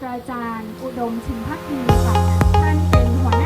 ตราจารย์ อุดมชินพักดีค่ะท่านเป็นหัวหน้า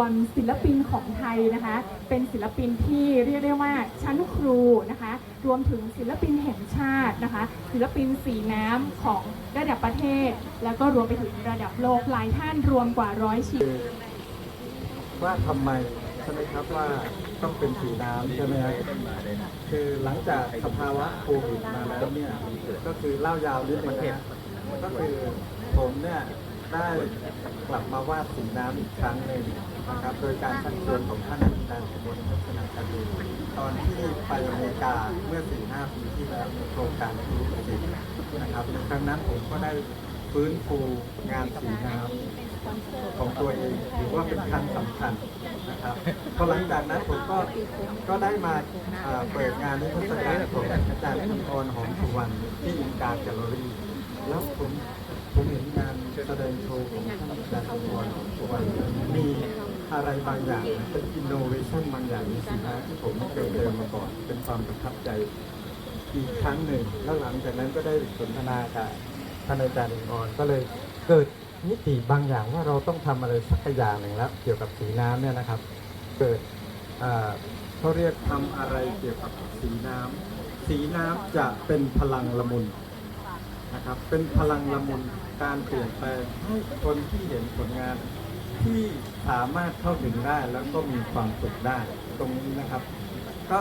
วมศิลปินของไทยนะคะ เป็นศิลปินที่เรียกได้ว่าชั้นครูนะคะ รวมถึงศิลปินแห่งชาตินะคะ ศิลปินสีน้ำของระดับประเทศ แล้วก็รวมไปถึงระดับโลกหลายท่านรวมกว่าร้อยชีวิตว่าทำไมใช่ไหมครับว่าต้องเป็นสีน้ำใช่ไหมครับคือหลังจากสภาวะโควิดมาแล้วเนี่ยก็คือเล่ายาวนิดนึงนะก็คือผมเนี่ย ได้กลับมาวาดสีน้ำอีกครั้งหนึ่งนะครับ โดยการชักชวนของท่านอาจารย์สมบูรณ์พัฒนาการดีตอนที่ไปอเมริกาเมื่อ4-5ปีที่แล้วในโครงการรู้สินะครับในครั้งนั้นผมก็ได้ฟื้นฟูงานสีน้ำของตัวเองถือว่าเป็นครั้งสำคัญนะครับพอหลังจากนั้นผมก็ก็ได้มาเปิดงานนิทรรศการของอาจารย์คุณกรหอมสุวรรณที่อินการแกลเลอรี่ แล้วผมผมเห็นงานแสดงโชว์ของท่านอาจารย์คุณกรหอมสุวรรณมีอะไรบางอย่างเป็นอินโนเวชันบางอย่างในสินค้าที่ผมไม่เคยเจอมาก่อนเป็นความประทับใจอีกครั้งหนึ่ง แล้วหลังจากนั้นก็ได้สนทนากับท่านอาจารย์อิงออนก็เลยเกิดมิติบางอย่างว่าเราต้องทำอะไรสักอย่างหนึ่งแล้ว เกี่ยวกับสีน้ำเนี่ยนะครับ เกิดเอ่อเขาเรียกทำอะไรเกี่ยวกับสีน้ำสีน้ำจะเป็นพลังละมุน นะครับ เป็นพลังละมุนการเปลี่ยนแปลงให้คนที่เห็นผลงาน ที่สามารถเข้าถึงได้แล้วก็มีความสุขได้ตรงนี้นะครับ ก็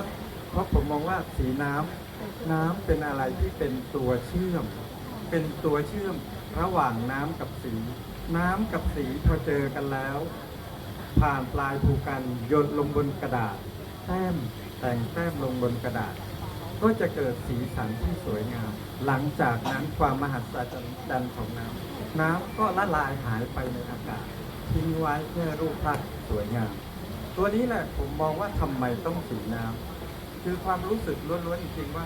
เพราะผมมองว่าสีน้ำน้ำเป็นอะไรที่เป็นตัวเชื่อม เป็นตัวเชื่อมระหว่างน้ำกับสี น้ำกับสีพอเจอกันแล้ว ผ่านปลายภูกันหยดลงบนกระดาษแต้มแต่งแต้มลงบนกระดาษ ก็จะเกิดสีสันที่สวยงาม หลังจากนั้นความมหัศจรรย์ของน้ำน้ำก็ละลายหายไปในอากาศทิ้งไว้แค่รูปภาพสวยงาม ตัวนี้แหละผมมองว่าทำไมต้องสีน้ำคือความรู้สึกล้วนๆจริงๆว่า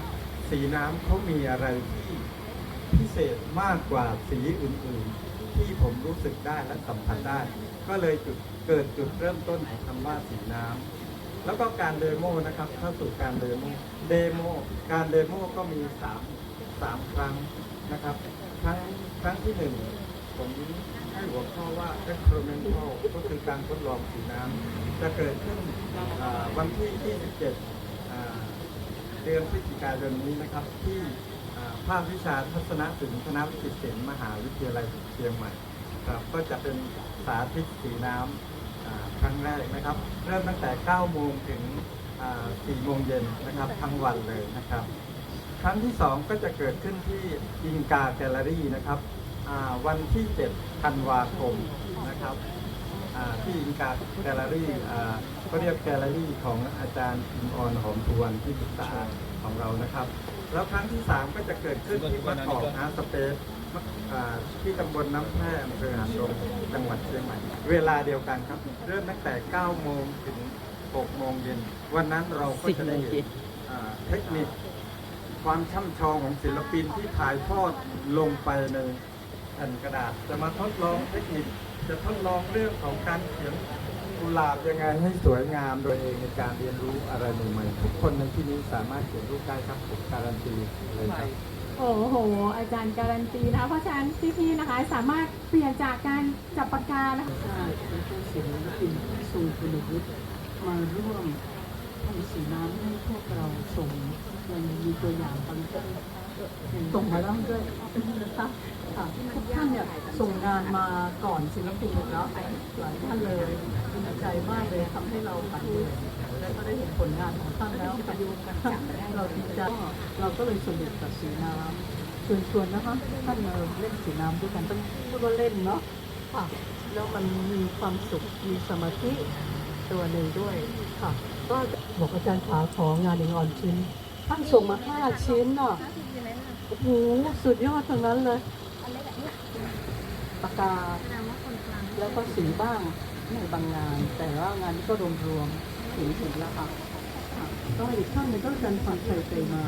สีน้ำเขามีอะไรที่พิเศษมากกว่าสีอื่นๆ ที่ผมรู้สึกได้และสัมผัสได้ ก็เลยจุดเกิดจุดเริ่มต้นของคำว่าสีน้ำ แล้วก็การเดโมนะครับเข้าสู่การเดโมเดโมการเดโมก็มีสามสามครั้งนะครับครั้งครั้งที่หนึ่งผมให้หัวข้อว่า experimental ก็คือการทดลองสีน้ำจะเกิดขึ้นวันที่ 27 เดือนพฤศจิกายนนี้นะครับ ที่ภาควิชาทัศนศิลป์คณะวิจิตรศิลป์มหาวิทยาลัยเชียงใหม่ครับก็จะเป็นสาธิตสีน้ำ ครั้งแรกนะครับ เริ่มตั้งแต่ 9 โมงถึง 4 โมงเย็นนะครับทั้งวันเลยนะครับ ครั้งที่ 2 ก็จะเกิดขึ้นที่อิงกาแกลเลอรี่นะครับวันที่ 7 ธันวาคมนะครับที่อินกาแกลเลอรี่ก็เรียกแกลเลอรี่ของอาจารย์อิมออนหอมทวนที่ปรึกษาของเรานะครับ แล้วครั้งที่ 3 ก็จะเกิดขึ้นที่มะกอกอาร์สเปซ ที่ตำบลน้ำแพร่อำเภอหางดงจังหวัดเชียงใหม่ เวลาเดียวกันครับ เริ่มตั้งแต่ 9 โมงถึง 6 โมงเย็น วันนั้นเราก็จะได้เห็นอ่าเทคนิคความช่ำชองของศิลปินที่ถ่ายทอดลงไปในแผ่นกระดาษ จะมาทดลองเทคนิค จะทดลองเรื่องของการเขียนกุหลาบยังไงให้สวยงามโดยเองในการเรียนรู้อะไรใหม่ๆทุกคนในที่นี้สามารถเขียนรูปได้ครับผมการันตีเลยครับ โอ้โห อาจารย์การันตีนะคะเพราะฉะนั้นพี่ๆนะคะสามารถเปลี่ยนจากการจับปากกานะคะชาติและก็ศิลปินที่ทรงคุณวุฒิมาร่วมทำสีน้ำให้พวกเราชมมันมีตัวอย่างบางท่าน ส่งมาแล้วด้วยนะคะค่ะทุกท่านเนี่ยส่งงานมาก่อนศิลปินเนาะหลายท่านเลยดีใจมากเลยทำให้เราฝันเลยและก็ได้เห็นผลงานของท่านแล้วเราดีใจเราก็เลยสนุกกับสีน้ำชวนชวนๆนะคะท่านมาเล่นสีน้ำด้วยกันต้องพูดว่าเล่นเนาะค่ะแล้วมันมีความสุขมีสมาธิตัวหนึ่งด้วยค่ะ ก็บอกอาจารย์ขาของานอีกอ่อนชิ้นท่านส่งมาห้าชิ้นเนาะ อ้โหสุดยอดทั้งนั้นเลยปากกาแล้วก็สีบ้างในบางงาน แต่ว่างานนี้ก็รวมๆถึงถึงแล้วค่ะก็อีกท่านหนึงก็อาจารย์พรชัยเคยมา